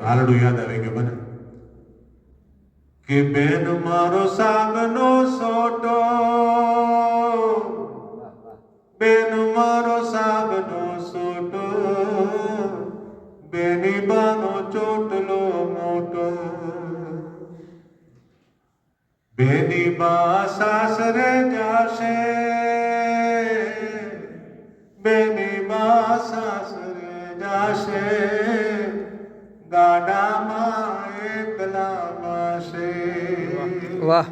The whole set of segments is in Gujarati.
હાલડું યાદ આવી કે મને? કે બેન મારો સાગનો સોટો, બેન મારો સાગનો સોટો, બેની બાનો ચોટલો મોટો. બેની બા સાસરે જાશે, બેની બા સાસરે જાશે. ગાડામાં એકલા માશે વાહ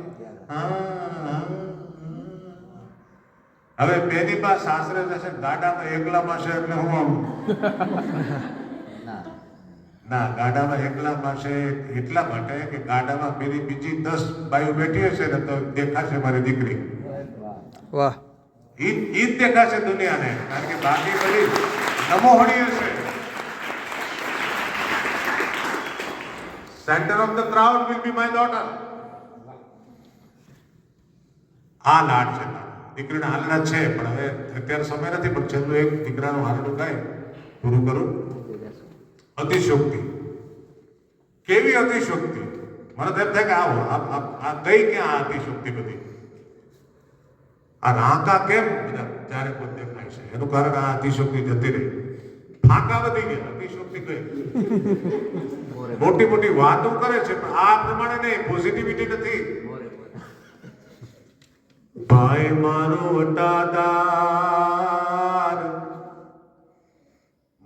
હવે બેની પાસે સાસરે જશે ગાડામાં એકલા માસે એટલે હું આવું? ના. ગાડામાં એકલા માસે એટલા માટે કે ગાડામાં મેરી બીજી દસ બાઈઓ બેઠી હશે ને તો દેખાશે મારી દીકરી. વાહ. ઈ ઈ જ દેખાશે દુનિયાને. કારણ કે બાકી બધી નમોહણી હશે. Centre of the crowd will be my daughter આ લાડ છે. દીકરીના હાલના છે, પણ હવે અત્યારે સમય નથી, પણ છેલ્લું એક દીકરાનું હાલનું ગાય પૂરું કરું. અતિશોક્તિ કેવી અતિશોક્તિ મને તો એમ થાય કે આવો આ- કઈ ક્યાં આ અતિશોક્તિ બધી? આ રાંકા કેમ બધા કોઈ દેખાય છે? એનું કારણ આ અતિશોક્તિ જતી રહી. ફાંકા વધી ગયા અતિશોક્તિ કઈ મોટી મોટી વાતો કરે છે, પણ આ પ્રમાણે નહીં પોઝિટિવિટી નથી. ભાઈ મારો વટાદાર,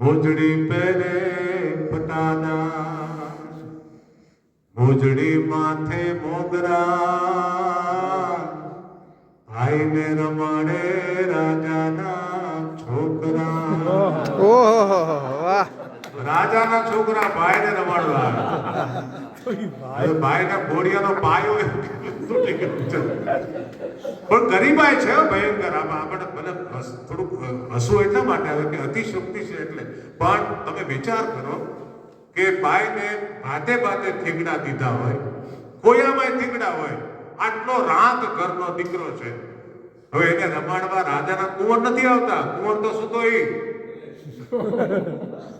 મોજડી પહેરે પટાદાર મોજડી માથે મોગરા, ભાઈને રમાડે રાજાના છોકરા ઓહો વાહ છોકરા ભાઈને રમાડવા ભાઈના ઘોડિયાનો પાયો પણ ગરીબાય છે ભયંકર. આમાં આપણે મને થોડુંક હસવું એટલા માટે આવે કે અતિશક્તિ છે એટલે. પણ તમે વિચાર કરો કે ભાઈને ભાતે ભાતે થીગડા દીધા હોય કોયામાં થીગડા હોય આટલો રાત ઘરનો દીકરો છે. હવે એને રમાડવા રાજાના કુંવર નથી આવતા. કુંવર તો સુતો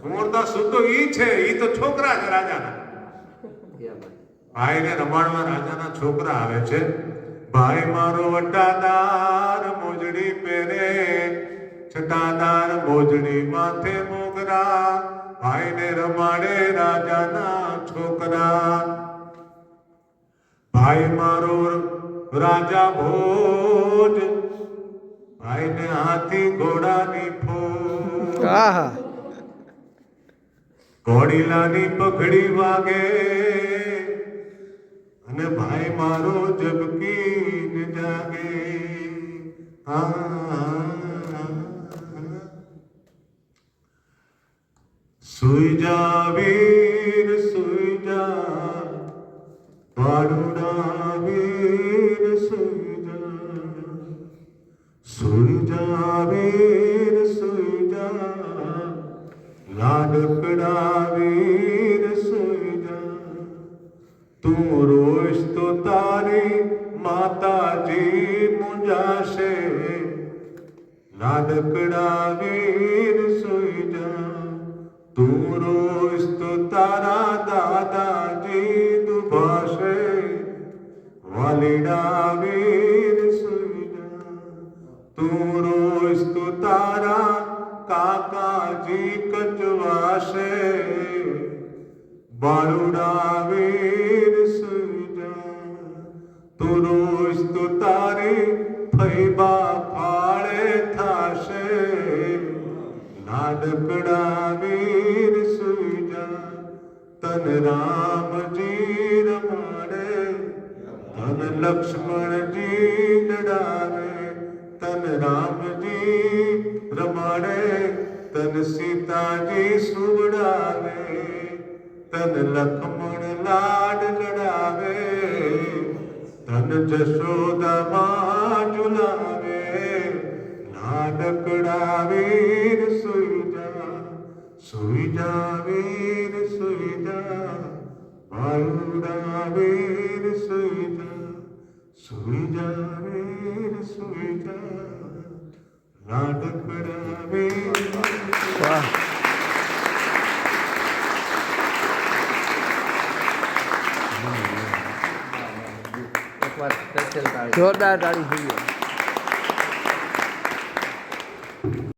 કુંવર તો ઈ છે, ઈ તો છોકરા છે રાજાના. ભાઈને રમાડવા રાજાના છોકરા આવે છે. ભાઈ મારો વટાદાર મોજડી પહેરે, છટાદાર મોજડી માથે મોગરા, ભાઈને રમાડે રાજાના છોકરા. ભાઈ મારો રાજા ભોજ, ભાઈને હાથી ઘોડાની ફોજ. આહા. ઘોડીલાની પગડી વાગે. અને ભાઈ મારો જબકી જાગે. સુઈ જા વીર, સુઈ જા. વાડુડા વીર, સુઈ જા. સુઈ જા વીર, સુઈ જા. લાડકડા વીર સુઈ જા તું રોઈશ તો તારી માતાજી મુંજાશે લાડકડા વીર સુઈ જા તું રોઈશ તો તારા દાદાજી દુભાશે વાલીડા વીર સુઈ જા તું રોઈશ તો તારા કાકાજી કચવાશે. બાળુડા વીર સુજા તું રોઈશ તો તારી ફૈબા ફાળે થાશે. નાનકડા વીર સુજા તન રામજી રમાડે. ધન લક્ષ્મણજી લડાવે તન રામજી રમાડે તન સીતાજી સુવડાવે તન લક્ષ્મણ લાડ લડાવે તન જશોદામાં ઝુલાવે નાનકડા વીર સુઈ જા સુઈ જા વીર સુઈ જા વાયુડા વીર સુઈ જા સુઈ જા વીર સુઈ જા નાનકડા વીર જોરદાર તાળી થઈ ગયો